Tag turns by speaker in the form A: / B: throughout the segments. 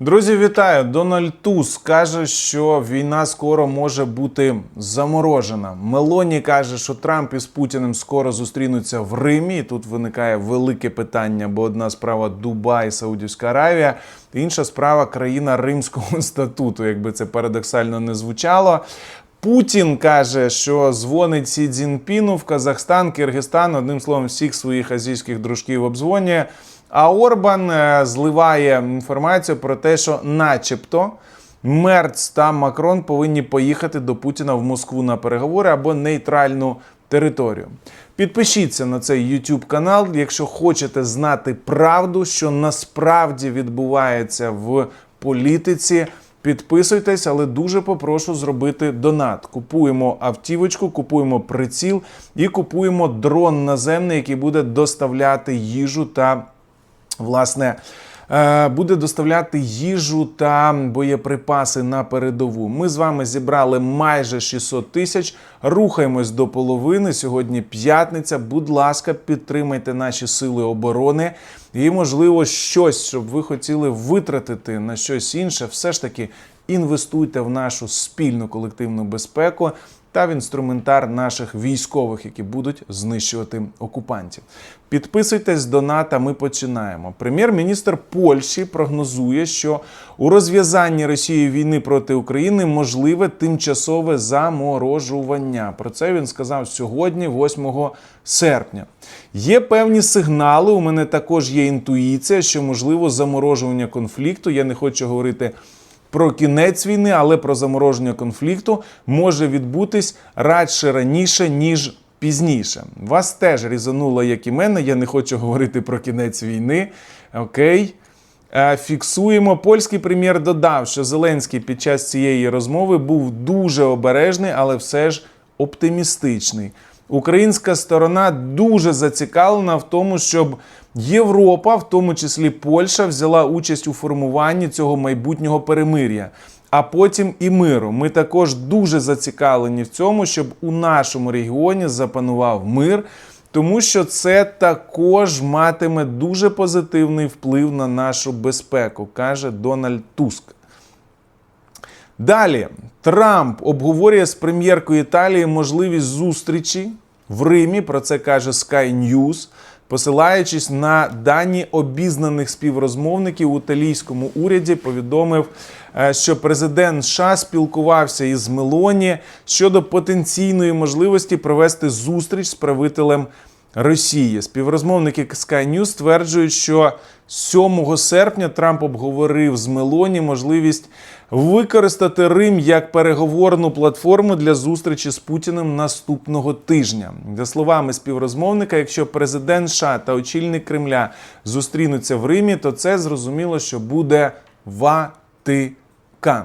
A: Друзі, вітаю! Дональд Туск каже, що війна скоро може бути заморожена. Мелоні каже, що Трамп із Путіним скоро зустрінуться в Римі. Тут виникає велике питання, бо одна справа Дубай, Саудівська Аравія, інша справа країна Римського статуту, якби це парадоксально не звучало. Путін каже, що дзвонить Сі Цзіньпіну в Казахстан, Киргизстан, одним словом, всіх своїх азійських дружків обдзвонює. А Орбан е, зливає інформацію про те, що, начебто, Мерц та Макрон повинні поїхати до Путіна в Москву на переговори або нейтральну територію. Підпишіться на цей YouTube канал, якщо хочете знати правду, що насправді відбувається в політиці. Підписуйтесь, але дуже попрошу зробити донат. Купуємо автівочку, купуємо приціл і купуємо дрон наземний, який буде доставляти їжу та власне. е, Буде доставляти їжу та боєприпаси на передову. Ми з вами зібрали майже 600 тисяч. Рухаємось до половини. Сьогодні п'ятниця. Будь ласка, підтримайте наші сили оборони. І, можливо, щось, щоб ви хотіли витратити на щось інше, все ж таки інвестуйте в нашу спільну колективну безпеку та в інструментар наших військових, які будуть знищувати окупантів. Підписуйтесь до НАТО. Ми починаємо. Прем'єр-міністр Польщі прогнозує, що у розв'язанні Росії війни проти України можливе тимчасове заморожування. Про це він сказав сьогодні, 8 серпня. Є певні сигнали. У мене також є інтуїція, що можливо заморожування конфлікту. Я не хочу говорити про кінець війни, але про замороження конфлікту може відбутись радше раніше, ніж пізніше. Вас теж різануло, як і мене. Я не хочу говорити про кінець війни. Окей. Е, Фіксуємо. Польський прем'єр додав, що Зеленський під час цієї розмови був дуже обережний, але все ж оптимістичний. Українська сторона дуже зацікавлена в тому, щоб Європа, в тому числі Польща, взяла участь у формуванні цього майбутнього перемир'я, а потім і миру. Ми також дуже зацікавлені в цьому, щоб у нашому регіоні запанував мир, тому що це також матиме дуже позитивний вплив на нашу безпеку, каже Дональд Туск. Далі Трамп обговорює з прем'єркою Італії можливість зустрічі в Римі. Про це каже Sky News, посилаючись на дані обізнаних співрозмовників у італійському уряді, повідомив, е, що президент США спілкувався із Мелоні щодо потенційної можливості провести зустріч з правителем Росії. Співрозмовники Sky News стверджують, що 7 серпня Трамп обговорив з Мелоні можливість використати Рим як переговорну платформу для зустрічі з Путіним наступного тижня. За словами співрозмовника, якщо президент США та очільник Кремля зустрінуться в Римі, то це зрозуміло, що буде Ватикан.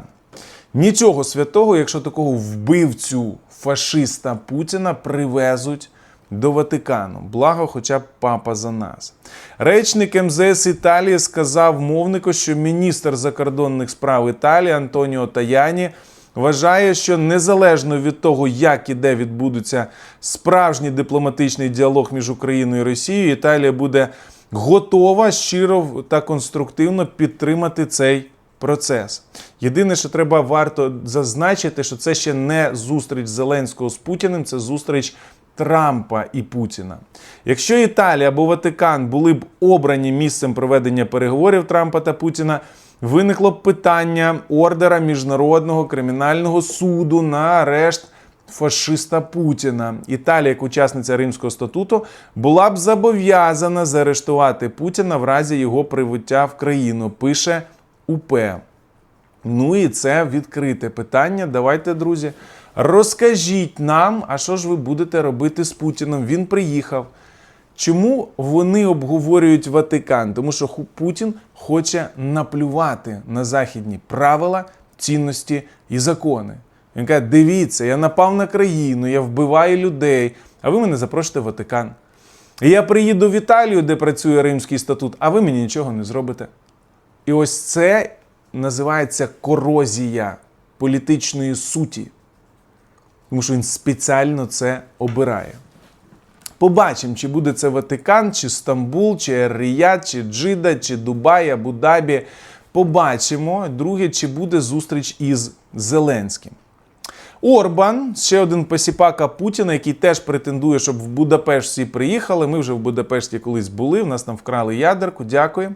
A: Нічого святого, якщо такого вбивцю фашиста Путіна привезуть до Ватикану. Благо, хоча б папа за нас. Речник МЗС Італії сказав мовнику, що міністр закордонних справ Італії Антоніо Таяні вважає, що незалежно від того, як і де відбудеться справжній дипломатичний діалог між Україною і Росією, Італія буде готова щиро та конструктивно підтримати цей процес. Єдине, що треба варто зазначити, що це ще не зустріч Зеленського з Путіним, це зустріч Трампа і Путіна. Якщо Італія або Ватикан були б обрані місцем проведення переговорів Трампа та Путіна, виникло б питання ордера міжнародного кримінального суду на арешт фашиста Путіна. Італія, як учасниця Римського статуту, була б зобов'язана заарештувати Путіна в разі його прибуття в країну. Пише УП. Ну і це відкрите питання. Давайте, друзі, розкажіть нам, а що ж ви будете робити з Путіном? Він приїхав. Чому вони обговорюють Ватикан? Тому що Путін хоче наплювати на західні правила, цінності і закони. Він каже: дивіться, я напав на країну, я вбиваю людей, а ви мене запрошуєте в Ватикан. Я приїду в Італію, де працює Римський статут, а ви мені нічого не зробите. І ось це називається корозія політичної суті. Тому що він спеціально це обирає. Побачимо, чи буде це Ватикан, чи Стамбул, чи Ер-Рияд, чи Джида, чи Дубай, Абу-Дабі. Побачимо. Друге, чи буде зустріч із Зеленським. Орбан, ще один посіпака Путіна, який теж претендує, щоб в Будапешт всі приїхали. Ми вже в Будапешті колись були. В нас там вкрали ядерку. Дякую.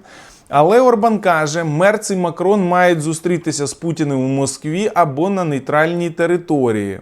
A: Але Орбан каже, Мерц і Макрон мають зустрітися з Путіним у Москві або на нейтральній території.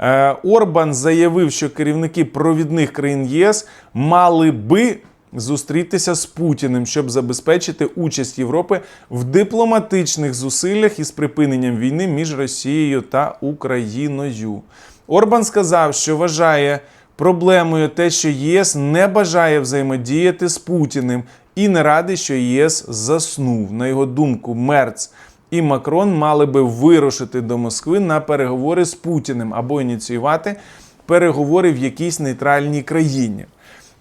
A: Е, Орбан заявив, що керівники провідних країн ЄС мали би зустрітися з Путіним, щоб забезпечити участь Європи в дипломатичних зусиллях із припиненням війни між Росією та Україною. Орбан сказав, що вважає проблемою те, що ЄС не бажає взаємодіяти з Путіним і не радий, що ЄС заснув. На його думку, Мерц і Макрон мали би вирушити до Москви на переговори з Путіним або ініціювати переговори в якійсь нейтральній країні.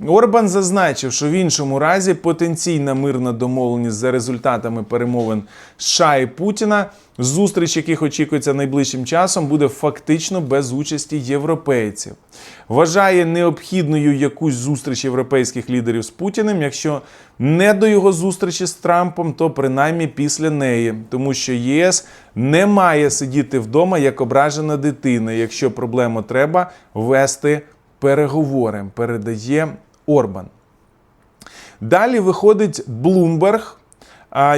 A: Орбан зазначив, що в іншому разі потенційна мирна домовленість за результатами перемовин США і Путіна, зустріч яких очікується найближчим часом, буде фактично без участі європейців. Вважає необхідною якусь зустріч європейських лідерів з Путіним, якщо не до його зустрічі з Трампом, то принаймні після неї, тому що ЄС не має сидіти вдома як ображена дитина, якщо проблему треба вести переговори, передає Орбан. Далі виходить Блумберг,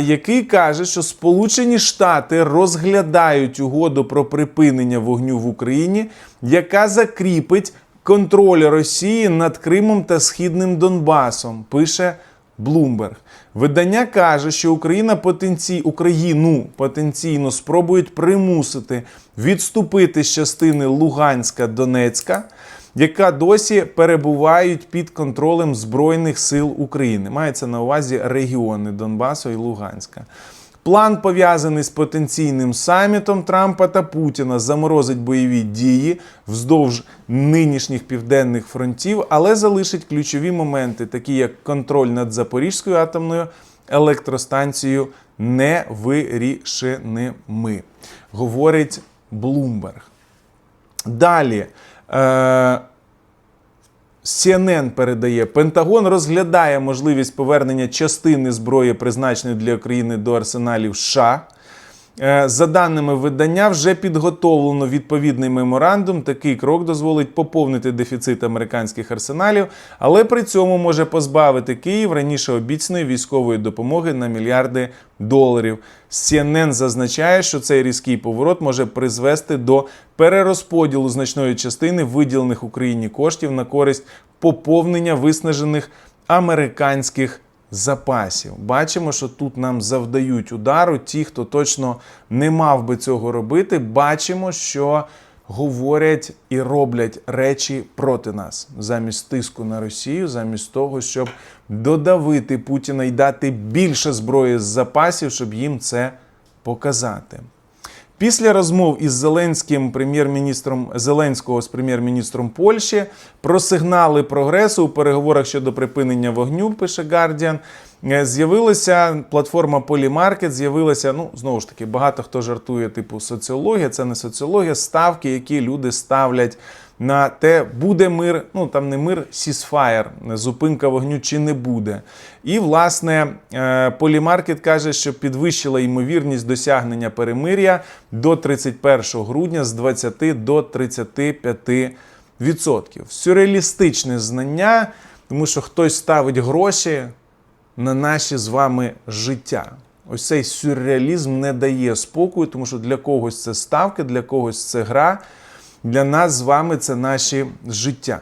A: який каже, що Сполучені Штати розглядають угоду про припинення вогню в Україні, яка закріпить контроль Росії над Кримом та Східним Донбасом. Пише Блумберг. Видання каже, що Україна потенці... Україну потенційно спробують примусити відступити з частини Луганська Донецька, яка досі перебувають під контролем Збройних сил України. Мається на увазі регіони Донбасу і Луганська. План пов'язаний з потенційним самітом Трампа та Путіна заморозить бойові дії вздовж нинішніх південних фронтів, але залишить ключові моменти, такі як контроль над Запорізькою атомною електростанцією, невирішеними, говорить Блумберг. Далі. Е- CNN передає, Пентагон розглядає можливість повернення частини зброї, призначеної для України до арсеналів США. Е, За даними видання, вже підготовлено відповідний меморандум. Такий крок дозволить поповнити дефіцит американських арсеналів, але при цьому може позбавити Київ раніше обіцяної військової допомоги на мільярди доларів. CNN зазначає, що цей різкий поворот може призвести до перерозподілу значної частини виділених Україні коштів на користь поповнення виснажених американських запасів. Бачимо, що тут нам завдають удару ті, хто точно не мав би цього робити. Бачимо, що говорять і роблять речі проти нас замість тиску на Росію, замість того, щоб додавити Путіна і дати більше зброї з запасів, щоб їм це показати. Після розмов із Зеленським прем'єр-міністром Зеленського з прем'єр-міністром Польщі про сигнали прогресу у переговорах щодо припинення вогню, пише Guardian, е, З'явилася платформа Polymarket, з'явилася, ну знову ж таки, багато хто жартує, типу соціологія, це не соціологія, ставки, які люди ставлять на те, буде мир, ну там не мир, сісфаєр, зупинка вогню чи не буде. І, власне, Полімаркет каже, що підвищила ймовірність досягнення перемир'я до 31 грудня з 20 до 35%. Сюрреалістичне знання, тому що хтось ставить гроші на наші з вами життя. Ось цей сюрреалізм не дає спокою, тому що для когось це ставки, для когось це гра. Для нас з вами це наші життя.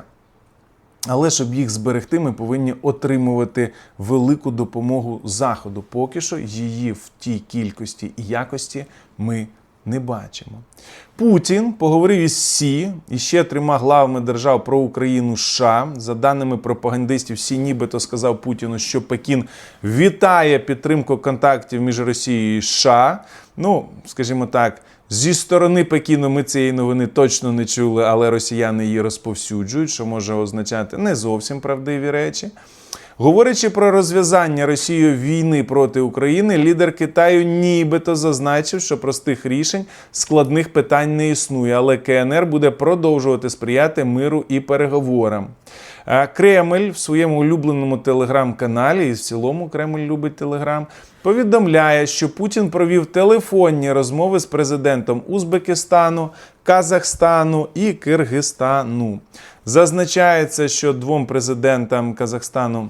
A: Але щоб їх зберегти, ми повинні отримувати велику допомогу Заходу. Поки що її в тій кількості і якості ми не бачимо. Путін поговорив із Сі і ще трьома главами держав про Україну США. За даними пропагандистів, Сі нібито сказав Путіну, що Пекін вітає підтримку контактів між Росією і США. Ну, скажімо так. Зі сторони Пекіну ми цієї новини точно не чули, але росіяни її розповсюджують, що може означати не зовсім правдиві речі. Говорячи про розв'язання Росією війни проти України, лідер Китаю нібито зазначив, що простих рішень складних питань не існує, але КНР буде продовжувати сприяти миру і переговорам. Е, Кремль в своєму улюбленому телеграм-каналі, і в цілому Кремль любить телеграм, повідомляє, що Путін провів телефонні розмови з президентом Узбекистану, Казахстану і Киргизстану. Зазначається, що двом президентам Казахстану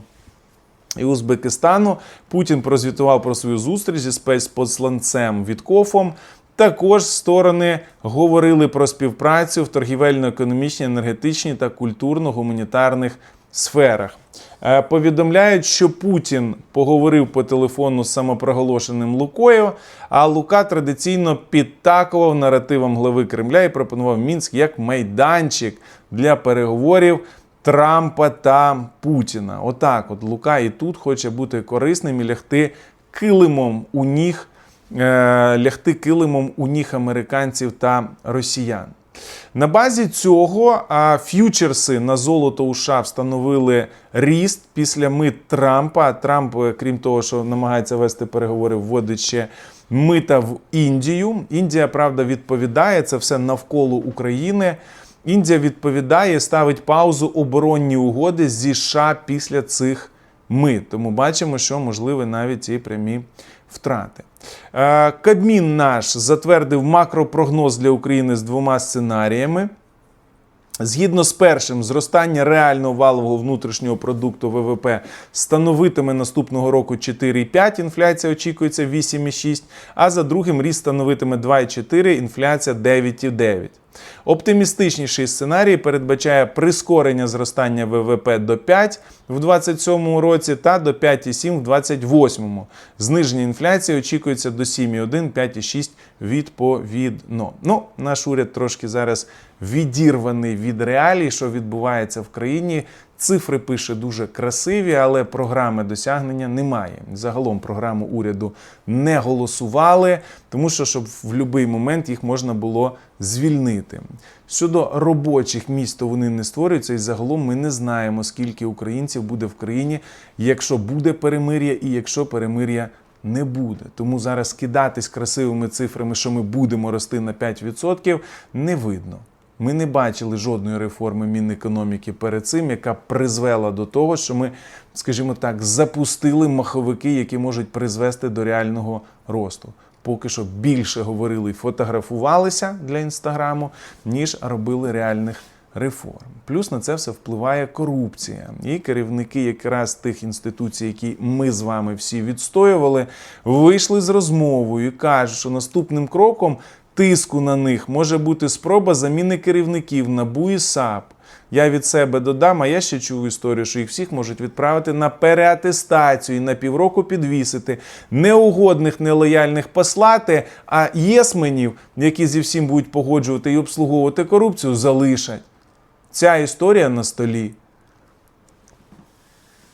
A: і Узбекистану Путін прозвітував про свою зустріч зі спецпосланцем Віткофом. Також сторони говорили про співпрацю в торгівельно-економічній, енергетичній та культурно-гуманітарних сферах. Е, Повідомляють, що Путін поговорив по телефону з самопроголошеним Лукою, а Лука традиційно підтакував наративам глави Кремля і пропонував Мінськ як майданчик для переговорів Трампа та Путіна. Отак, от Лука і тут хоче бути корисним і лягти килимом у ніг, лягти килимом у ніг американців та росіян. На базі цього ф'ючерси на золото у США встановили ріст після мит Трампа. Трамп, е, крім того, що намагається вести переговори, вводить ще мита в Індію. Індія, правда, відповідає це все навколо України. Індія відповідає, ставить паузу оборонні угоди зі США після цих мит. Тому бачимо, що можливі навіть і прямі втрати. Е, Кабмін наш затвердив макропрогноз для України з двома сценаріями. Згідно з першим, зростання реального валового внутрішнього продукту ВВП становитиме наступного року 4,5, інфляція очікується 8,6, а за другим ріст становитиме 2,4, інфляція 9,9. Оптимістичніший сценарій передбачає прискорення зростання ВВП до 5 в 2027 році та до 5,7 в 2028. Зниження інфляції очікується до 7,1, 5,6 відповідно. Ну, наш уряд трошки зараз відірваний від реалій, що відбувається в країні. Цифри пише дуже красиві, але програми досягнення немає. Загалом програму уряду не голосували, тому що щоб в будь-який момент їх можна було звільнити. Щодо робочих місць, то вони не створюються, і загалом ми не знаємо, скільки українців буде в країні, якщо буде перемир'я і якщо перемир'я не буде. Тому зараз кидатись красивими цифрами, що ми будемо рости на 5%, не видно. Ми не бачили жодної реформи Мінекономіки перед цим, яка призвела до того, що ми, скажімо так, запустили маховики, які можуть призвести до реального росту. Поки що більше говорили і фотографувалися для інстаграму, ніж робили реальних реформ. Плюс на це все впливає корупція. І керівники якраз тих інституцій, які ми з вами всі відстоювали, вийшли з розмовою і кажуть, що наступним кроком тиску на них може бути спроба заміни керівників НАБУ і САП. Я від себе додам, а я ще чув історію, що їх всіх можуть відправити на переатестацію і на півроку підвісити, неугодних, нелояльних послати, а єсменів, які зі всім будуть погоджувати і обслуговувати корупцію, залишать. Ця історія на столі.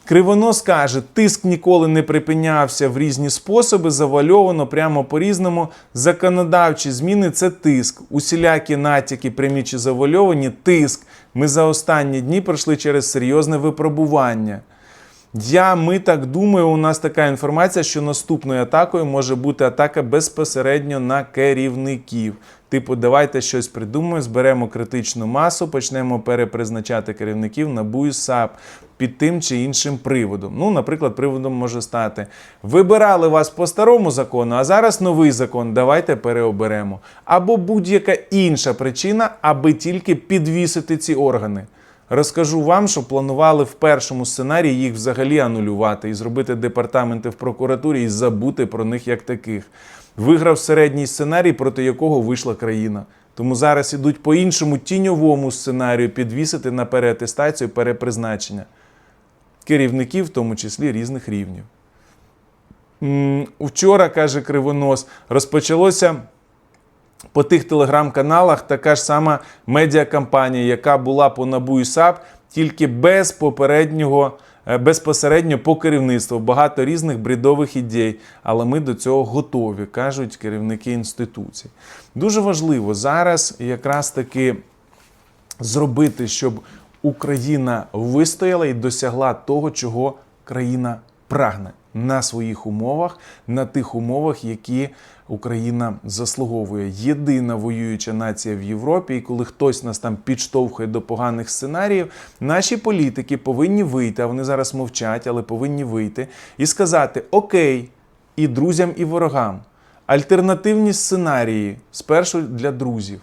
A: Кривонос каже, тиск ніколи не припинявся в різні способи, завальовано прямо по-різному. Законодавчі зміни це тиск. Усілякі натяки, прямі чи завальовані тиск. Ми за останні дні пройшли через серйозне випробування. Я, ми так думаю, у нас така інформація, що наступною атакою може бути атака безпосередньо на керівників. Типу, давайте щось придумаємо, зберемо критичну масу, почнемо перепризначати керівників НАБУ і САП під тим чи іншим приводом. Ну, наприклад, приводом може стати: вибирали вас по старому закону, а зараз новий закон. Давайте переоберемо. Або будь-яка інша причина, аби тільки підвісити ці органи. Розкажу вам, що планували в першому сценарії їх взагалі анулювати і зробити департаменти в прокуратурі і забути про них як таких. Виграв середній сценарій, проти якого вийшла країна. Тому зараз ідуть по іншому тіньовому сценарію підвісити на переатестацію перепризначення керівників, в тому числі різних рівнів. Вчора, каже Кривонос, розпочалося по тих телеграм-каналах така ж сама медіакампанія, яка була по НАБУ і САП, тільки без попереднього, е, безпосередньо по керівництву. Багато різних бредових ідей, але ми до цього готові, кажуть керівники інституцій. Дуже важливо зараз якраз таки зробити, щоб Україна вистояла і досягла того, чого країна прагне. На своїх умовах, на тих умовах, які Україна заслуговує. Єдина воююча нація в Європі, і коли хтось нас там підштовхує до поганих сценаріїв, наші політики повинні вийти, а вони зараз мовчать, але повинні вийти і сказати: Окей, і друзям, і ворогам. Альтернативні сценарії спершу для друзів.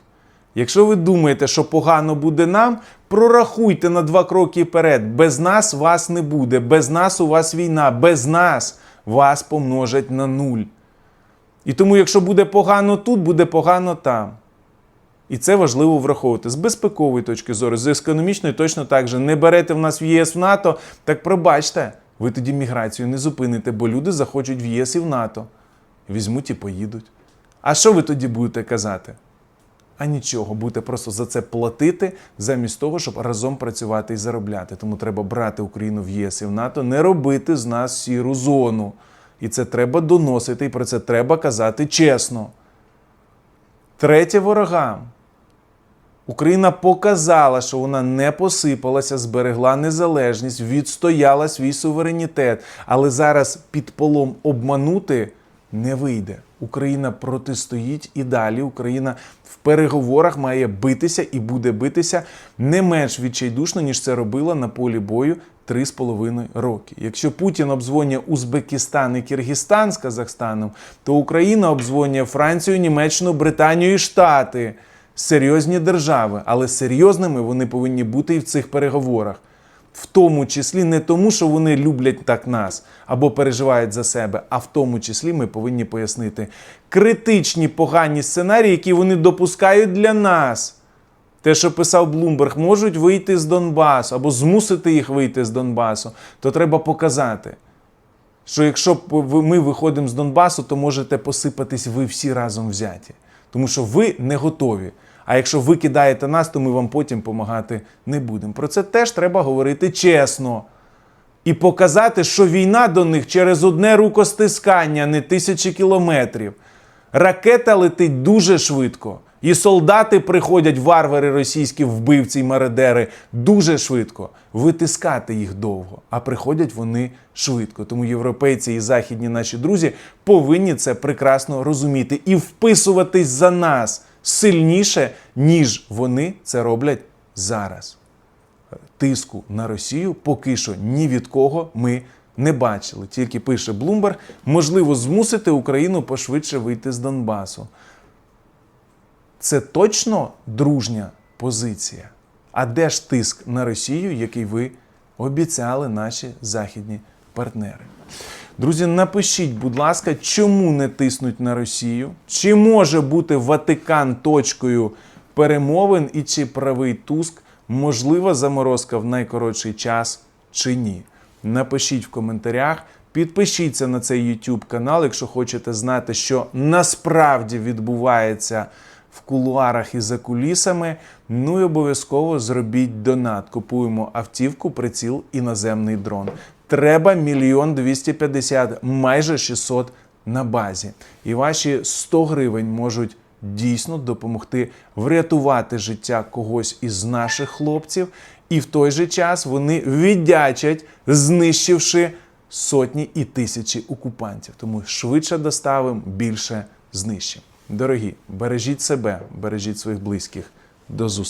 A: Якщо ви думаєте, що погано буде нам, прорахуйте на два кроки вперед. Без нас вас не буде, без нас у вас війна, без нас вас помножать на нуль. І тому, якщо буде погано тут, буде погано там. І це важливо враховувати з безпекової точки зору, з економічної точно так же. Не берете в нас в ЄС в НАТО, так пробачте, ви тоді міграцію не зупините, бо люди захочуть в ЄС і в НАТО. Візьмуть і поїдуть. А що ви тоді будете казати? А нічого, будете просто за це платити, замість того, щоб разом працювати і заробляти. Тому треба брати Україну в ЄС і в НАТО, не робити з нас сіру зону. І це треба доносити, і про це треба казати чесно. Третє ворогам. Україна показала, що вона не посипалася, зберегла незалежність, відстояла свій суверенітет. Але зараз під полом обманути не вийде. Україна протистоїть і далі. Україна в переговорах має битися і буде битися не менш відчайдушно, ніж це робила на полі бою три з половиною роки. Якщо Путін обдзвонює Узбекистан і Киргизстан з Казахстаном, то Україна обдзвонює Францію, Німеччину, Британію і Штати. Серйозні держави, але серйозними вони повинні бути і в цих переговорах. В тому числі не тому, що вони люблять так нас або переживають за себе, а в тому числі ми повинні пояснити критичні погані сценарії, які вони допускають для нас. Те, що писав Блумберг, можуть вийти з Донбасу або змусити їх вийти з Донбасу, то треба показати, що якщо ми виходимо з Донбасу, то можете посипатись ви всі разом взяті. Тому що ви не готові. А якщо ви кидаєте нас, то ми вам потім допомагати не будемо. Про це теж треба говорити чесно. І показати, що війна до них через одне рукостискання, не тисячі кілометрів. Ракета летить дуже швидко. І солдати приходять, варвари російські вбивці й мародери, дуже швидко. Витискати їх довго, а приходять вони швидко. Тому європейці і західні наші друзі повинні це прекрасно розуміти і вписуватись за нас сильніше, ніж вони це роблять зараз тиску на Росію поки що ні від кого ми не бачили. Тільки пише Блумберг, можливо змусити Україну пошвидше вийти з Донбасу. Це точно дружня позиція. А де ж тиск на Росію, який ви обіцяли наші західні партнери? Друзі, напишіть, будь ласка, чому не тиснуть на Росію? Чи може бути Ватикан точкою перемовин і чи правий Туск? Можлива заморозка в найкоротший час чи ні? Напишіть в коментарях. Підпишіться на цей YouTube канал, якщо хочете знати, що насправді відбувається в кулуарах і за кулісами. Ну і обов'язково зробіть донат. Купуємо автівку, приціл, іноземний дрон. Треба мільйон 250, майже 600 на базі. І ваші 100 гривень можуть дійсно допомогти врятувати життя когось із наших хлопців, і в той же час вони віддячать, знищивши сотні і тисячі окупантів. Тому швидше доставимо, більше знищимо. Дорогі, бережіть себе, бережіть своїх близьких. До зустрічі.